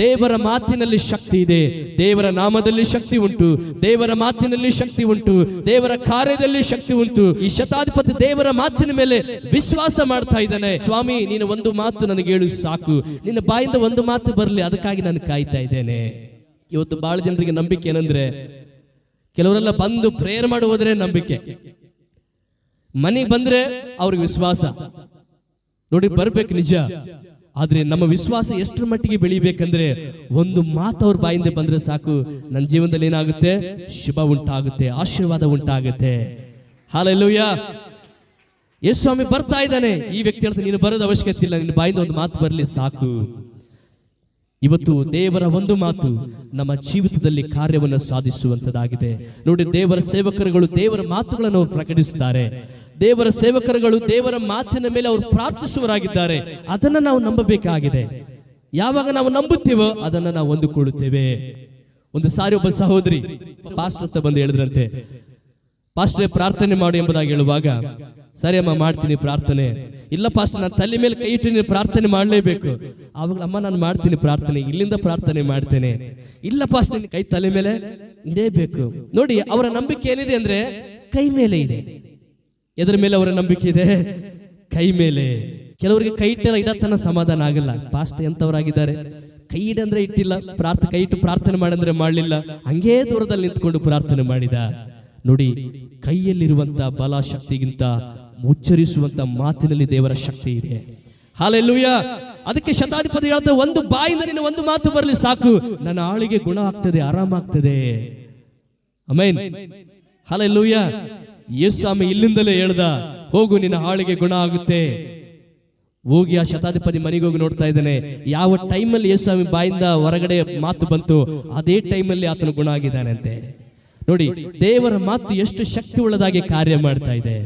ದೇವರ ಮಾತಿನಲ್ಲಿ ಶಕ್ತಿ ಇದೆ. ದೇವರ ನಾಮದಲ್ಲಿ ಶಕ್ತಿ ಉಂಟು. ದೇವರ ಮಾತಿನಲ್ಲಿ ಶಕ್ತಿ ಉಂಟು. ದೇವರ ಕಾರ್ಯದಲ್ಲಿ ಶಕ್ತಿ ಉಂಟು. ಈ ಶತಾಧಿಪತಿ ದೇವರ ಮಾತಿನ ಮೇಲೆ ವಿಶ್ವಾಸ ಮಾಡ್ತಾ ಇದ್ದಾನೆ. ಸ್ವಾಮಿ, ನೀನು ಒಂದು ಮಾತು ನನಗೆ ಹೇಳು ಸಾಕು. ನಿನ್ನ ಬಾಯಿಂದ ಒಂದು ಮಾತು ಬರಲಿ, ಅದಕ್ಕಾಗಿ ನಾನು ಕಾಯ್ತಾ ಇದ್ದೇನೆ. ಇವತ್ತು ಬಹಳ ಜನರಿಗೆ ನಂಬಿಕೆ ಏನಂದ್ರೆ, ಕೆಲವರೆಲ್ಲ ಬಂದು ಪ್ರೇಯರ್ ಮಾಡಿ ಹೋದ್ರೆ ನಂಬಿಕೆ. ಮನೆಗೆ ಬಂದ್ರೆ ಅವ್ರಿಗೆ ವಿಶ್ವಾಸ. ನೋಡಿ, ಬರ್ಬೇಕು ನಿಜ. ಆದ್ರೆ ನಮ್ಮ ವಿಶ್ವಾಸ ಎಷ್ಟರ ಮಟ್ಟಿಗೆ ಬೆಳಿಬೇಕಂದ್ರೆ ಒಂದು ಮಾತು ಅವ್ರ ಬಾಯಿಂದ ಬಂದ್ರೆ ಸಾಕು. ನನ್ನ ಜೀವನದಲ್ಲಿ ಏನಾಗುತ್ತೆ? ಶುಭ ಉಂಟಾಗುತ್ತೆ, ಆಶೀರ್ವಾದ ಉಂಟಾಗುತ್ತೆ. ಹಾಲೆಲ್ಲೂಯ್ಯ ಯೇಸು ಸ್ವಾಮಿ ಬರ್ತಾ ಇದ್ದಾನೆ. ಈ ವ್ಯಕ್ತಿ ಹೇಳ್ತಾನೆ, ನೀನು ಬರೋದು ಅವಶ್ಯಕತೆ ಇಲ್ಲ, ನಿನ್ನ ಬಾಯಿಂದ ಒಂದು ಮಾತು ಬರಲಿ ಸಾಕು. ಇವತ್ತು ದೇವರ ಒಂದು ಮಾತು, ನಮ್ಮ ಜೀವಿತದಲ್ಲಿ ಕಾರ್ಯವನ್ನು ಸಾಧಿಸುವಂತದಾಗಿದೆ ನೋಡಿ, ದೇವರ ಸೇವಕರುಗಳು ದೇವರ ಮಾತುಗಳನ್ನು ಪ್ರಕಟಿಸುತ್ತಾರೆ ದೇವರ ಸೇವಕರುಗಳು ದೇವರ ಮಾತಿನ ಮೇಲೆ ಅವರು ಪ್ರಾರ್ಥಿಸುವರಾಗಿದ್ದಾರೆ ಅದನ್ನ ನಾವು ನಂಬಬೇಕಾಗಿದೆ. ಯಾವಾಗ ನಾವು ನಂಬುತ್ತೇವೋ ಅದನ್ನ ನಾವು ಹೊಂದಿಕೊಳ್ಳುತ್ತೇವೆ. ಒಂದು ಸಾರಿ ಒಬ್ಬ ಸಹೋದರಿ, ಪಾಸ್ಟರ್ ಹತ್ರ ಬಂದು ಹೇಳಿದ್ರಂತೆ, ಪಾಸ್ಟ್ರೆ, ಪ್ರಾರ್ಥನೆ ಮಾಡು ಎಂಬುದಾಗಿ ಹೇಳುವಾಗ, ಸರಿ ಅಮ್ಮ, ಮಾಡ್ತೀನಿ ಪ್ರಾರ್ಥನೆ. ಇಲ್ಲ ಪಾಸ್ಟರ್, ನಾನು ತಲೆ ಮೇಲೆ ಕೈ ಇಟ್ಟು ನೀನು ಪ್ರಾರ್ಥನೆ ಮಾಡಲೇಬೇಕು. ಅವಾಗ ಅಮ್ಮ, ನಾನು ಮಾಡ್ತೀನಿ ಪ್ರಾರ್ಥನೆ, ಇಲ್ಲಿಂದ ಪ್ರಾರ್ಥನೆ ಮಾಡ್ತೇನೆ. ಇಲ್ಲ ಪಾಸ್ಟ್ ನಿನ್ನ ಕೈ ತಲೆ ಮೇಲೆ ಇಡೇಬೇಕು. ನೋಡಿ, ಅವರ ನಂಬಿಕೆ ಏನಿದೆ ಅಂದ್ರೆ, ಕೈ ಮೇಲೆ ಇದೆ. ಎದರ ಮೇಲೆ ಅವರ ನಂಬಿಕೆ ಇದೆ. ಕೈ ಮೇಲೆ. ಕೆಲವರಿಗೆ ಕೈ ಇಟ್ಟೆಲ್ಲ ಇಡತನ ಸಮಾಧಾನ ಆಗಲ್ಲ. ಪಾಸ್ಟ್ ಎಂತವರಾಗಿದ್ದಾರೆ? ಕೈ ಇಡಂದ್ರೆ ಇಟ್ಟಿಲ್ಲ. ಪ್ರಾರ್ಥ, ಕೈ ಇಟ್ಟು ಪ್ರಾರ್ಥನೆ ಮಾಡಂದ್ರೆ ಮಾಡಲಿಲ್ಲ. ಹಂಗೇ ದೂರದಲ್ಲಿ ನಿಂತ್ಕೊಂಡು ಪ್ರಾರ್ಥನೆ ಮಾಡಿದ. ನೋಡಿ, ಕೈಯಲ್ಲಿರುವಂತ ಬಲ ಶಕ್ತಿಗಿಂತ ಉಚ್ಚರಿಸುವಂತ ಮಾತಿನಲ್ಲಿ ದೇವರ ಶಕ್ತಿ ಇದೆ. ಹಾಲೆಲ್ಲೂಯ್ಯ ಅದಕ್ಕೆ ಶತಾಧಿಪತಿ ಹೇಳ್ತಾ, ಒಂದು ಬಾಯಿಂದ ನಿನ್ನ ಒಂದು ಮಾತು ಬರಲಿ ಸಾಕು. ನನ್ನ ಆಳಿಗೆ ಗುಣ ಆಗ್ತದೆ, ಆರಾಮಾಗ್ತದೆ. ಅಮೇನ್. ಹಾಲೆಲ್ಲೂಯ! ಯೇಸ್ವಾಮಿ ಇಲ್ಲಿಂದಲೇ ಹೇಳ್ದ, ಹೋಗು, ನಿನ್ನ ಹಾಳಿಗೆ ಗುಣ ಆಗುತ್ತೆ. ಹೋಗಿ ಆ ಶತಾಧಿಪತಿ ಮನೆಗೆ ಹೋಗಿ ನೋಡ್ತಾ ಇದ್ದಾನೆ. ಯಾವ ಟೈಮಲ್ಲಿ ಯೇಸ್ವಾಮಿ ಬಾಯಿಂದ ಹೊರಗಡೆ ಮಾತು ಬಂತು, ಅದೇ ಟೈಮಲ್ಲಿ ಆತನು ಗುಣ ಆಗಿದ್ದಾನಂತೆ. ನೋಡಿ, ದೇವರ ಮಾತು ಎಷ್ಟು ಶಕ್ತಿ ಉಳ್ಳದಾಗಿ ಕಾರ್ಯ ಮಾಡ್ತಾ ಇದೆ.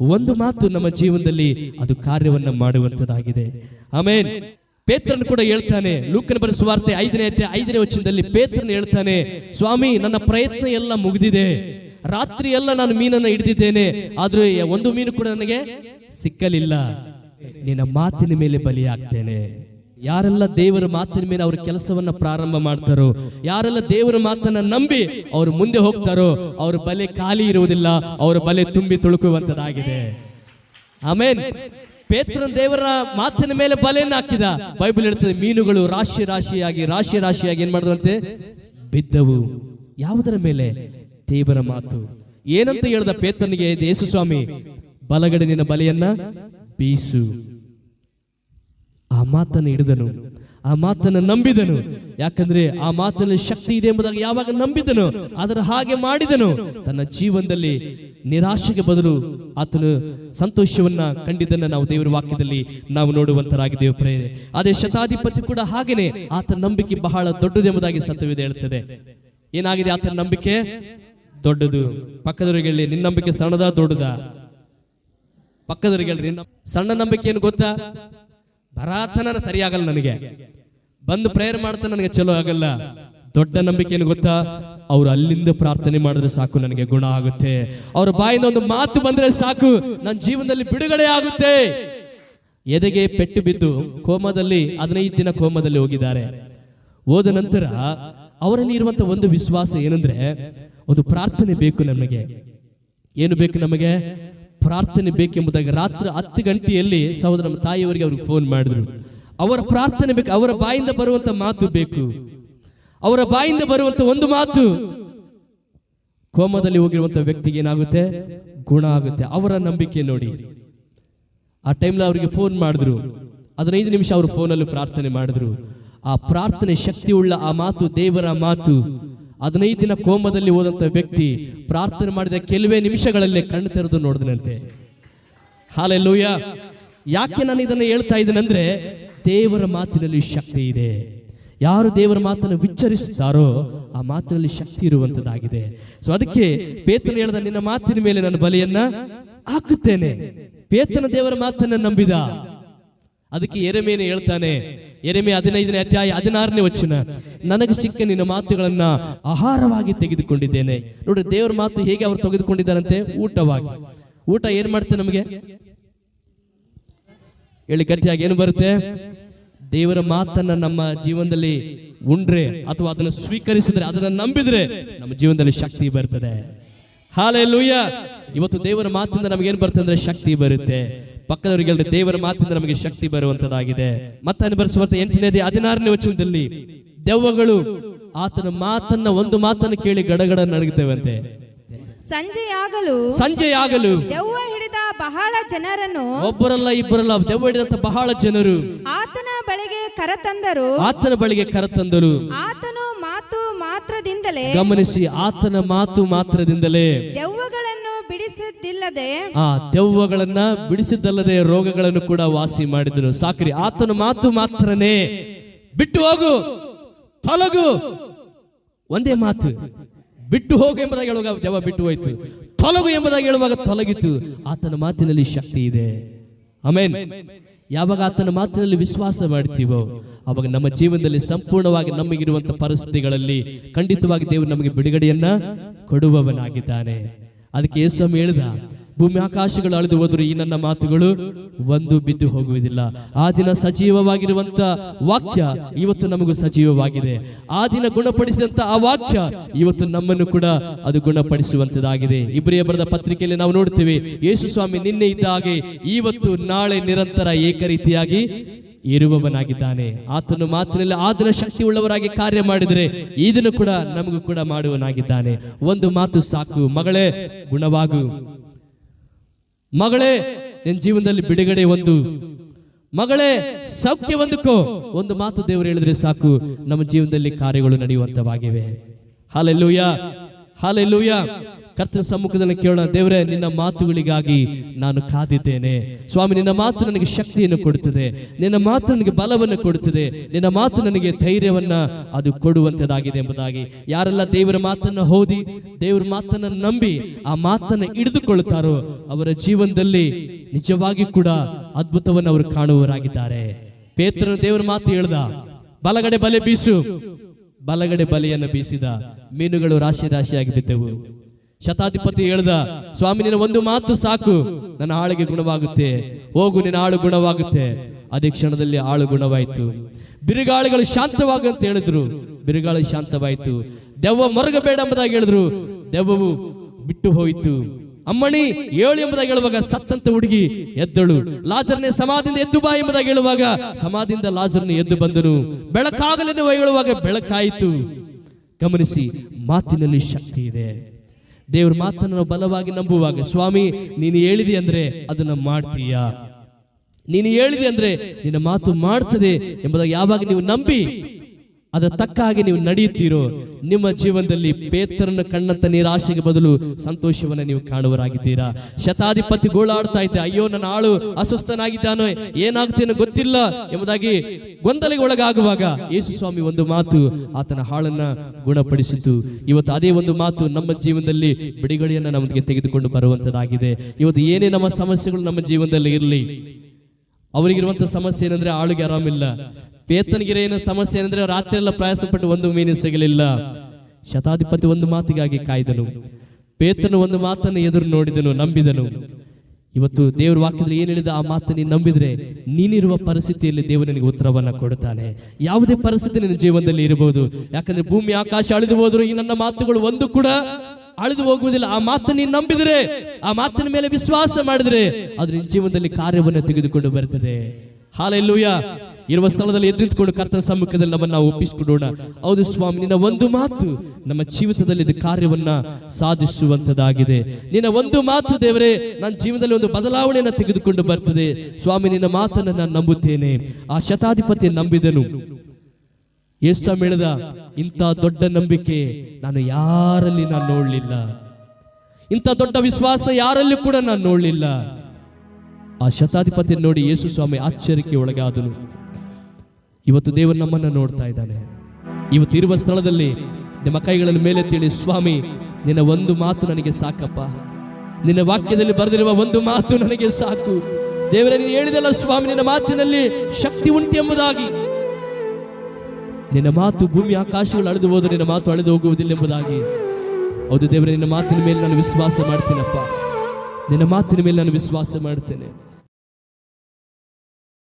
ಒಂದು ಮಾತು ನಮ್ಮ ಜೀವನದಲ್ಲಿ ಅದು ಕಾರ್ಯವನ್ನ ಮಾಡುವಂತದಾಗಿದೆ ಆಮೇನ್. ಪೇತ್ರನ್ ಕೂಡ ಹೇಳ್ತಾನೆ, ಲೂಕನ ಬರ ಸುವಾರ್ತೆ ಐದನೇ ಐದನೇ ವಚನದಲ್ಲಿ ಪೇತ್ರನ್ ಹೇಳ್ತಾನೆ, ಸ್ವಾಮಿ, ನನ್ನ ಪ್ರಯತ್ನ ಎಲ್ಲ ಮುಗಿದಿದೆ. ರಾತ್ರಿ ಎಲ್ಲ ನಾನು ಮೀನನ್ನ ಹಿಡಿದಿದ್ದೇನೆ, ಆದ್ರೆ ಒಂದು ಮೀನು ಕೂಡ ನನಗೆ ಸಿಕ್ಕಲಿಲ್ಲ. ನಿನ್ನ ಮಾತಿನ ಮೇಲೆ ಬಲಿಯಾಗ್ತೇನೆ. ಯಾರೆಲ್ಲ ದೇವರ ಮಾತಿನ ಮೇಲೆ ಅವ್ರ ಕೆಲಸವನ್ನ ಪ್ರಾರಂಭ ಮಾಡ್ತಾರೋ, ಯಾರೆಲ್ಲ ದೇವರ ಮಾತನ್ನ ನಂಬಿ ಅವರು ಮುಂದೆ ಹೋಗ್ತಾರೋ, ಅವ್ರ ಬಲೆ ಖಾಲಿ ಇರುವುದಿಲ್ಲ, ಅವರ ಬಲೆ ತುಂಬಿ ತುಳುಕುವಂತದಾಗಿದೆ. ಆಮೇನ್. ಪೇತ್ರನ್ ದೇವರ ಮಾತಿನ ಮೇಲೆ ಬಲೆಯನ್ನು ಹಾಕಿದ. ಬೈಬಲ್ ಹೇಳ್ತದೆ, ಮೀನುಗಳು ರಾಶಿ ರಾಶಿಯಾಗಿ ರಾಶಿ ರಾಶಿಯಾಗಿ ಏನ್ ಮಾಡಿದಂತೆ? ಬಿದ್ದವು. ಯಾವುದರ ಮೇಲೆ? ದೇವರ ಮಾತು. ಏನಂತ ಹೇಳಿದ ಪೇತ್ರನಿಗೆ ಯೇಸು ಸ್ವಾಮಿ, ಬಲಗಡೆ ನಿನ್ನ ಬಲೆಯನ್ನ ಬೀಸು. ಆ ಮಾತನ್ನು ಹಿಡಿದನು. ಆ ಮಾತನ್ನು ನಂಬಿದನು. ಯಾಕಂದ್ರೆ ಆ ಮಾತಲ್ಲಿ ಶಕ್ತಿ ಇದೆ ಎಂಬುದಾಗಿ ಯಾವಾಗ ನಂಬಿದನು, ಅದರ ಹಾಗೆ ಮಾಡಿದನು. ತನ್ನ ಜೀವನದಲ್ಲಿ ನಿರಾಶೆಗೆ ಬದಲು ಆತನು ಸಂತೋಷವನ್ನ ಕಂಡಿದ್ದನ್ನ ನಾವು ದೇವರ ವಾಕ್ಯದಲ್ಲಿ ನಾವು ನೋಡುವಂತರಾಗಿದ್ದೇವೆ ಪ್ರೇರೆ ಅದೇ ಶತಾಧಿಪತಿ ಕೂಡ ಹಾಗೇನೆ. ಆತನ ನಂಬಿಕೆ ಬಹಳ ದೊಡ್ಡದೆಂಬುದಾಗಿ ಸತ್ಯವಿದೆ ಹೇಳುತ್ತದೆ. ಏನಾಗಿದೆ ಆತನ ನಂಬಿಕೆ? ದೊಡ್ಡದು. ಪಕ್ಕದವರಿಗೆ ಹೇಳಿ ನಿನ್ನ ನಂಬಿಕೆ ಸಣ್ಣದ ದೊಡ್ಡದ? ಪಕ್ಕದವರಿಗೆ ಹೇಳ್ರಿ ನಮ್ಮ ಸಣ್ಣ ನಂಬಿಕೆ ಏನು ಗೊತ್ತಾ? ಬರಾತನ ಸರಿಯಾಗಲ್ಲ ನನಗೆ. ಬಂದು ಪ್ರೇಯರ್ ಮಾಡ್ತಾ ನನಗೆ ಚಲೋ ಆಗಲ್ಲ. ದೊಡ್ಡ ನಂಬಿಕೆ ಏನು ಗೊತ್ತಾ? ಅವ್ರು ಅಲ್ಲಿಂದ ಪ್ರಾರ್ಥನೆ ಮಾಡಿದ್ರೆ ಸಾಕು ನನಗೆ ಗುಣ ಆಗುತ್ತೆ. ಅವ್ರ ಬಾಯಿಂದ ಒಂದು ಮಾತು ಬಂದ್ರೆ ಸಾಕು, ನನ್ನ ಜೀವನದಲ್ಲಿ ಬಿಡುಗಡೆ ಆಗುತ್ತೆ. ಎದೆಗೆ ಪೆಟ್ಟು ಬಿದ್ದು ಕೋಮದಲ್ಲಿ, ಹದಿನೈದು ದಿನ ಕೋಮದಲ್ಲಿ ಹೋಗಿದ್ದಾರೆ. ಹೋದ ನಂತರ ಅವರಲ್ಲಿ ಇರುವಂತ ಒಂದು ವಿಶ್ವಾಸ ಏನಂದ್ರೆ ಒಂದು ಪ್ರಾರ್ಥನೆ ಬೇಕು ನಮಗೆ. ಏನು ಬೇಕು ನಮಗೆ? ಪ್ರಾರ್ಥನೆ ಬೇಕೆಂಬುದಾಗಿ ರಾತ್ರಿ ಹತ್ತು ಗಂಟೆಯಲ್ಲಿ ಸಹೋದರ ನಮ್ಮ ತಾಯಿಯವರಿಗೆ ಅವ್ರಿಗೆ ಫೋನ್ ಮಾಡಿದ್ರು. ಅವರ ಪ್ರಾರ್ಥನೆ ಬೇಕು, ಅವರ ಬಾಯಿಂದ ಬರುವಂತ ಮಾತು ಬೇಕು. ಅವರ ಬಾಯಿಂದ ಬರುವಂತ ಒಂದು ಮಾತು, ಕೋಮದಲ್ಲಿ ಹೋಗಿರುವಂತ ವ್ಯಕ್ತಿಗೆ ಏನಾಗುತ್ತೆ? ಗುಣ ಆಗುತ್ತೆ. ಅವರ ನಂಬಿಕೆ ನೋಡಿ. ಆ ಟೈಮ್ಲಿ ಅವರಿಗೆ ಫೋನ್ ಮಾಡಿದ್ರು. ಹದಿನೈದು ನಿಮಿಷ ಅವರು ಫೋನಲ್ಲಿ ಪ್ರಾರ್ಥನೆ ಮಾಡಿದ್ರು. ಆ ಪ್ರಾರ್ಥನೆ ಶಕ್ತಿ ಉಳ್ಳ ಆ ಮಾತು ದೇವರ ಮಾತು. ಹದಿನೈದು ದಿನ ಕೋಮದಲ್ಲಿ ಹೋದಂತ ವ್ಯಕ್ತಿ ಪ್ರಾರ್ಥನೆ ಮಾಡಿದ ಕೆಲವೇ ನಿಮಿಷಗಳಲ್ಲೇ ಕಣ್ಣು ತೆರೆದು ನೋಡಿದನಂತೆ. ಲೂಯ್ಯ ಯಾಕೆ ನಾನು ಇದನ್ನು ಹೇಳ್ತಾ ಇದ್ದೇನೆಂದ್ರೆ ದೇವರ ಮಾತಿನಲ್ಲಿ ಶಕ್ತಿ ಇದೆ. ಯಾರು ದೇವರ ಮಾತನ್ನು ವಿಚ್ಚರಿಸುತ್ತಾರೋ ಆ ಮಾತಿನಲ್ಲಿ ಶಕ್ತಿ ಇರುವಂತದ್ದಾಗಿದೆ. ಸೊ ಅದಕ್ಕೆ ಪೇತನ ಹೇಳಿದ, ನಿನ್ನ ಮಾತಿನ ಮೇಲೆ ನನ್ನ ಬಲಿಯನ್ನ ಹಾಕುತ್ತೇನೆ. ಪೇತನ ದೇವರ ಮಾತನ್ನ ನಂಬಿದ. ಅದಕ್ಕೆ ಎರೆಮೇನೆ ಹೇಳ್ತಾನೆ ಎರೆಮೆ ಹದಿನೈದನೇ ಅಧ್ಯಾಯ ಹದಿನಾರನೇ ವಚನ. ನನಗೆ ಸಿಕ್ಕ ನಿನ್ನ ಮಾತುಗಳನ್ನ ಆಹಾರವಾಗಿ ತೆಗೆದುಕೊಂಡಿದ್ದೇನೆ. ನೋಡಿ ದೇವರ ಮಾತು ಹೇಗೆ ಅವ್ರು ತೆಗೆದುಕೊಂಡಿದ್ದಾರಂತೆ? ಊಟವಾಗಿ. ಊಟ ಏನ್ ಮಾಡುತ್ತೆ ನಮಗೆ? ಹೇಳಿ, ಗಟ್ಟಿಯಾಗಿ ಏನು ಬರುತ್ತೆ? ದೇವರ ಮಾತನ್ನ ನಮ್ಮ ಜೀವನದಲ್ಲಿ ಉಂಡ್ರೆ ಅಥವಾ ಅದನ್ನು ಸ್ವೀಕರಿಸಿದ್ರೆ, ಅದನ್ನ ನಂಬಿದ್ರೆ ನಮ್ಮ ಜೀವನದಲ್ಲಿ ಶಕ್ತಿ ಬರ್ತದೆ. ಹಾಲೆ ಇವತ್ತು ದೇವರ ಮಾತಿಂದ ಏನ್ ಬರ್ತದೆ ಅಂದ್ರೆ ಶಕ್ತಿ ಬರುತ್ತೆ. ಪಕ್ಕದವರಿಗೆ ದೇವರ ಮಾತಿಂದ ನಮಗೆ ಶಕ್ತಿ ಬರುವಂತದಾಗಿದೆ. ಮತ್ತೆ ಅನುಭವಿಸುವ ಎಂಟನೇದೇ ಹದಿನಾರನೇ ವಚನದಲ್ಲಿ ದೆವ್ವಗಳು ಆತನ ಮಾತನ್ನ ಒಂದು ಮಾತನ್ನು ಕೇಳಿ ಗಡಗಡ ನಡಗುತ್ತೇವಂತೆ. ಸಂಜೆಯಾಗಲು ಸಂಜೆಯಾಗಲು ದೆವ್ವ ಹಿಡಿದ ಬಹಳ ಜನರನ್ನು ಒಬ್ಬರಲ್ಲ ಇಬ್ಬರಲ್ಲ ದೆವ್ವ ಹಿಡಿದಂತ ಬಹಳ ಜನರು ಆತನ ಬಳಿಗೆ ಕರತಂದರು. ಆತನ ಬಳಿಗೆ ಕರತಂದರು. ಆತನು ಮಾತು ಮಾತ್ರದಿಂದಲೇ ಗಮನಿಸಿ ಆತನ ಮಾತು ಮಾತ್ರದಿಂದಲೇ ಬಿಡಿಸಿದ್ದಿಲ್ಲದೆ ಆ ದೆವ್ವಗಳನ್ನ ಬಿಡಿಸಿದ್ದಲ್ಲದೆ ರೋಗಗಳನ್ನು ಕೂಡ ವಾಸಿ ಮಾಡಿದನು. ಸಾಕ್ರಿ, ಆತನ ಮಾತು ಮಾತ್ರನೇ. ಬಿಟ್ಟು ಹೋಗು, ತೊಲಗು. ಒಂದೇ ಮಾತು, ಬಿಟ್ಟು ಹೋಗು ಎಂಬುದಾಗಿ ಹೇಳುವಾಗ ದೆವ್ವ ಬಿಟ್ಟು ಹೋಯ್ತು. ತೊಲಗು ಎಂಬುದಾಗಿ ಹೇಳುವಾಗ ತೊಲಗಿತು. ಆತನ ಮಾತಿನಲ್ಲಿ ಶಕ್ತಿ ಇದೆ. ಆಮೇನ್. ಯಾವಾಗ ಆತನ ಮಾತಿನಲ್ಲಿ ವಿಶ್ವಾಸ ಮಾಡ್ತೀವೋ, ಅವಾಗ ನಮ್ಮ ಜೀವನದಲ್ಲಿ ಸಂಪೂರ್ಣವಾಗಿ ನಮಗಿರುವಂತಹ ಪರಿಸ್ಥಿತಿಗಳಲ್ಲಿ ಖಂಡಿತವಾಗಿ ದೇವರು ನಮಗೆ ಬಿಡುಗಡೆಯನ್ನ ಕೊಡುವವನಾಗಿದ್ದಾನೆ. ಅದಕ್ಕೆ ಯೇಸ್ವಾಮಿ ಹೇಳಿದ ಭೂಮಿ ಆಕಾಶಗಳು ಅಳೆದು ಹೋದ್ರು ಈ ನನ್ನ ಮಾತುಗಳು ಒಂದು ಬಿದ್ದು ಹೋಗುವುದಿಲ್ಲ. ಆ ದಿನ ಸಜೀವವಾಗಿರುವಂತ ವಾಕ್ಯ ಇವತ್ತು ನಮಗೂ ಸಜೀವವಾಗಿದೆ. ಆ ದಿನ ಗುಣಪಡಿಸಿದಂತ ಆ ವಾಕ್ಯ ಇವತ್ತು ನಮ್ಮನ್ನು ಕೂಡ ಅದು ಗುಣಪಡಿಸುವಂತದಾಗಿದೆ. ಇಬ್ಬರಿಯ ಬರೆದ ಪತ್ರಿಕೆಯಲ್ಲಿ ನಾವು ನೋಡ್ತೇವೆ ಯೇಸು ಸ್ವಾಮಿ ನಿನ್ನೆ ಇದ್ದ ಹಾಗೆ ಇವತ್ತು ನಾಳೆ ನಿರಂತರ ಏಕರೀತಿಯಾಗಿ ಇರುವವನಾಗಿದ್ದಾನೆ ಆತನು ಮಾತಿನಲ್ಲಿ ಆತನ ಶಕ್ತಿ ಉಳ್ಳವರಾಗಿ ಕಾರ್ಯ ಮಾಡಿದರೆ ಇದನ್ನು ಕೂಡ ನಮಗೂ ಕೂಡ ಮಾಡುವನಾಗಿದ್ದಾನೆ. ಒಂದು ಮಾತು ಸಾಕು. ಮಗಳೇ, ಗುಣವಾಗು. ಮಗಳೇ, ನಿನ್ನ ಜೀವನದಲ್ಲಿ ಬಿಡುಗಡೆ ಒಂದು. ಮಗಳೇ, ಸೌಖ್ಯ ಒಂದಕ್ಕೋ ಒಂದು ಮಾತು ದೇವರು ಹೇಳಿದ್ರೆ ಸಾಕು. ನಮ್ಮ ಜೀವನದಲ್ಲಿ ಕಾರ್ಯಗಳು ನಡೆಯುವಂತವಾಗಿವೆ. ಹಾಲೆಲ್ಲೂಯ್ಯ ಹಾಲೆಲ್ಲೂಯ ಕರ್ತನ ಸಮ್ಮುಖದಲ್ಲಿ ಕೇಳೋಣ, ದೇವರೇ, ನಿನ್ನ ಮಾತುಗಳಿಗಾಗಿ ನಾನು ಕಾದಿದ್ದೇನೆ. ಸ್ವಾಮಿ, ನಿನ್ನ ಮಾತು ನನಗೆ ಶಕ್ತಿಯನ್ನು ಕೊಡುತ್ತದೆ. ನಿನ್ನ ಮಾತು ನನಗೆ ಬಲವನ್ನು ಕೊಡುತ್ತದೆ. ನಿನ್ನ ಮಾತು ನನಗೆ ಧೈರ್ಯವನ್ನ ಅದು ಕೊಡುವಂತದಾಗಿದೆ ಎಂಬುದಾಗಿ. ಯಾರೆಲ್ಲ ದೇವರ ಮಾತನ್ನ ಓದಿ, ದೇವರ ಮಾತನ್ನ ನಂಬಿ ಆ ಮಾತನ್ನ ಹಿಡಿದುಕೊಳ್ಳುತ್ತಾರೋ, ಅವರ ಜೀವನದಲ್ಲಿ ನಿಜವಾಗಿ ಕೂಡ ಅದ್ಭುತವನ್ನು ಅವರು ಕಾಣುವವರಾಗಿದ್ದಾರೆ. ಪೇತ್ರನು ದೇವರ ಮಾತು ಹೇಳ್ದ, ಬಲಗಡೆ ಬಲೆ ಬೀಸು. ಬಲಗಡೆ ಬಲೆಯನ್ನು ಬೀಸಿದ ಮೀನುಗಳು ರಾಶಿ ರಾಶಿಯಾಗಿ ಬಿದ್ದವು. ಶತಾಧಿಪತಿ ಹೇಳ್ದ, ಸ್ವಾಮಿ, ನಿನ್ನ ಒಂದು ಮಾತು ಸಾಕು. ನನ್ನ ಆಳಿಗೆ ಗುಣವಾಗುತ್ತೆ. ಹೋಗು, ನಿನ್ನ ಆಳು ಗುಣವಾಗುತ್ತೆ. ಅದೇ ಕ್ಷಣದಲ್ಲಿ ಆಳು ಗುಣವಾಯಿತು. ಬಿರುಗಾಳಿಗಳು ಶಾಂತವಾಗು ಅಂತ ಹೇಳಿದ್ರು. ಬಿರುಗಾಳಿ ಶಾಂತವಾಯಿತು. ದೆವ್ವ ಮರುಗಬೇಡ ಎಂಬುದಾಗಿ ಹೇಳಿದ್ರು. ದೆವ್ವವು ಬಿಟ್ಟು ಹೋಯಿತು. ಅಮ್ಮಣಿ, ಏಳು ಎಂಬುದಾಗಿ ಹೇಳುವಾಗ ಸತ್ತಂತ ಹುಡುಗಿ ಎದ್ದಳು. ಲಾಜರ್ನೇ ಸಮಾಧಿಯಿಂದ ಎದ್ದು ಬಾ ಎಂಬುದಾಗಿ ಹೇಳುವಾಗ ಸಮಾಧಿಯಿಂದ ಲಾಜರ್ನ ಎದ್ದು ಬಂದನು. ಬೆಳಕಾಗಲೆನ್ನುವ ಹೇಳುವಾಗ ಬೆಳಕಾಯಿತು. ಗಮನಿಸಿ, ಮಾತಿನಲ್ಲಿ ಶಕ್ತಿ ಇದೆ. ದೇವ್ರ ಮಾತನ್ನು ಬಲವಾಗಿ ನಂಬುವಾಗ, ಸ್ವಾಮಿ, ನೀನು ಹೇಳಿದಿ ಅಂದ್ರೆ ಅದನ್ನ ಮಾಡ್ತೀಯಾ? ನೀನು ಹೇಳಿದೆ ಅಂದ್ರೆ ನಿನ್ನ ಮಾತು ಮಾಡ್ತದೆ ಎಂಬುದಾಗಿ ಯಾವಾಗ ನೀವು ನಂಬಿ ಅದರ ತಕ್ಕ ಹಾಗೆ ನೀವು ನಡೆಯುತ್ತೀರೋ, ನಿಮ್ಮ ಜೀವನದಲ್ಲಿ ಪೇತ್ರನ ಕಣ್ಣಂತ ನಿರಾಶೆಗೆ ಬದಲು ಸಂತೋಷವನ್ನ ನೀವು ಕಾಣುವರಾಗಿದ್ದೀರಾ? ಶತಾಧಿಪತಿ ಗೋಳಾಡ್ತಾ ಇದ್ದೆ, ಅಯ್ಯೋ, ನನ್ನ ಆಳು ಅಸ್ವಸ್ಥನಾಗಿದ್ದಾನೋ ಏನಾಗುತ್ತೇನೋ ಗೊತ್ತಿಲ್ಲ ಎಂಬುದಾಗಿ ಗೊಂದಲಿಗೆ ಒಳಗಾಗುವಾಗ ಯೇಸು ಸ್ವಾಮಿ ಒಂದು ಮಾತು ಆತನ ಹಾಳನ್ನ ಗುಣಪಡಿಸಿತು. ಇವತ್ತು ಅದೇ ಒಂದು ಮಾತು ನಮ್ಮ ಜೀವನದಲ್ಲಿ ಬಿಡುಗಡೆಯನ್ನ ನಮಗೆ ತೆಗೆದುಕೊಂಡು ಬರುವಂತದಾಗಿದೆ. ಇವತ್ತು ಏನೇ ನಮ್ಮ ಸಮಸ್ಯೆಗಳು ನಮ್ಮ ಜೀವನದಲ್ಲಿ ಇರಲಿ, ಅವರಿಗಿರುವಂತ ಸಮಸ್ಯೆ ಏನಂದ್ರೆ ಆಳುಗೆ ಆರಾಮಿಲ್ಲ. ಪೇತನಿಗಿರೋ ಏನೋ ಸಮಸ್ಯೆ ಏನಂದ್ರೆ ರಾತ್ರಿ ಎಲ್ಲ ಪ್ರಯಾಸ ಪಟ್ಟು ಒಂದು ಮೀನು ಸಿಗಲಿಲ್ಲ. ಶತಾಧಿಪತಿ ಒಂದು ಮಾತಿಗಾಗಿ ಕಾಯ್ದನು. ಪೇತನು ಒಂದು ಮಾತನ್ನು ಎದುರು ನೋಡಿದನು, ನಂಬಿದನು. ಇವತ್ತು ದೇವರ ವಾಕ್ಯದಲ್ಲಿ ಏನ್ ಹೇಳಿದ? ಆ ಮಾತನ್ನು ನೀನು ನಂಬಿದ್ರೆ ನೀನಿರುವ ಪರಿಸ್ಥಿತಿಯಲ್ಲಿ ದೇವರು ನಿನಗೆ ಉತ್ತರವನ್ನ ಕೊಡುತ್ತಾನೆ. ಯಾವುದೇ ಪರಿಸ್ಥಿತಿ ನಿನ್ನ ಜೀವನದಲ್ಲಿ ಇರಬಹುದು. ಯಾಕಂದ್ರೆ ಭೂಮಿ, ಆಕಾಶ ಅಳಿದು ಹೋದ್ರು ಈ ನನ್ನ ಮಾತುಗಳು ಒಂದು ಕೂಡ ಅಳಿದು ಹೋಗುವುದಿಲ್ಲ. ಆ ಮಾತನ್ನು ನೀನ್ ನಂಬಿದ್ರೆ, ಆ ಮಾತಿನ ಮೇಲೆ ವಿಶ್ವಾಸ ಮಾಡಿದ್ರೆ ಅದು ನಿನ್ನ ಜೀವನದಲ್ಲಿ ಕಾರ್ಯವನ್ನು ತೆಗೆದುಕೊಂಡು ಬರ್ತದೆ. ಹಾಲೆಲ್ಲೂಯ ಇರುವ ಸ್ಥಳದಲ್ಲಿ ಎದ್ದು ನಿಂತ್ಕೊಂಡು ಕರ್ತನ ಸಮ್ಮುಖದಲ್ಲಿ ನಮ್ಮನ್ನ ನಾವು ಒಪ್ಪಿಸಿಕೊಡೋಣ. ಹೌದು ಸ್ವಾಮಿ, ನಿನ್ನ ಒಂದು ಮಾತು ನಮ್ಮ ಜೀವಿತದಲ್ಲಿ ಇದು ಕಾರ್ಯವನ್ನ ಸಾಧಿಸುವಂತದಾಗಿದೆ. ನಿನ್ನ ಒಂದು ಮಾತು ದೇವರೇ, ನನ್ನ ಜೀವನದಲ್ಲಿ ಒಂದು ಬದಲಾವಣೆಯನ್ನು ತೆಗೆದುಕೊಂಡು ಬರ್ತದೆ. ಸ್ವಾಮಿ, ನಿನ್ನ ಮಾತನ್ನು ನಾನು ನಂಬುತ್ತೇನೆ. ಆ ಶತಾಧಿಪತಿ ನಂಬಿದನು. ಯೇಸು ಮೇಳದ ಇಂಥ ದೊಡ್ಡ ನಂಬಿಕೆ ನಾನು ಯಾರಲ್ಲಿ ನಾನು ನೋಡಲಿಲ್ಲ. ಇಂಥ ದೊಡ್ಡ ವಿಶ್ವಾಸ ಯಾರಲ್ಲಿ ಕೂಡ ನಾನು ನೋಡಲಿಲ್ಲ. ಆ ಶತಾಧಿಪತಿ ನೋಡಿ ಯೇಸು ಸ್ವಾಮಿ ಆಶ್ಚರ್ಯಕ್ಕೆ ಒಳಗಾದನು. ಇವತ್ತು ದೇವರು ನಮ್ಮನ್ನು ನೋಡ್ತಾ ಇದ್ದಾನೆ. ಇವತ್ತು ಇರುವ ಸ್ಥಳದಲ್ಲಿ ನಿಮ್ಮ ಕೈಗಳನ್ನು ಮೇಲೆ ತಿಳಿ ಸ್ವಾಮಿ, ನಿನ್ನ ಒಂದು ಮಾತು ನನಗೆ ಸಾಕಪ್ಪ. ನಿನ್ನ ವಾಕ್ಯದಲ್ಲಿ ಬರೆದಿರುವ ಒಂದು ಮಾತು ನನಗೆ ಸಾಕು. ದೇವರ, ನೀನು ಹೇಳಿದಲ್ಲ, ಸ್ವಾಮಿ, ನಿನ್ನ ಮಾತಿನಲ್ಲಿ ಶಕ್ತಿ ಉಂಟು ಎಂಬುದಾಗಿ. ನಿನ್ನ ಮಾತು ಭೂಮಿ, ಆಕಾಶಗಳು ಅಳೆದು ಹೋದರೆ ನಿನ್ನ ಮಾತು ಅಳೆದು ಹೋಗುವುದಿಲ್ಲ ಎಂಬುದಾಗಿ. ಹೌದು ದೇವರೇ, ನಿನ್ನ ಮಾತಿನ ಮೇಲೆ ನಾನು ವಿಶ್ವಾಸ ಮಾಡ್ತೀನಪ್ಪ. ನಿನ್ನ ಮಾತಿನ ಮೇಲೆ ನಾನು ವಿಶ್ವಾಸ ಮಾಡ್ತೇನೆ.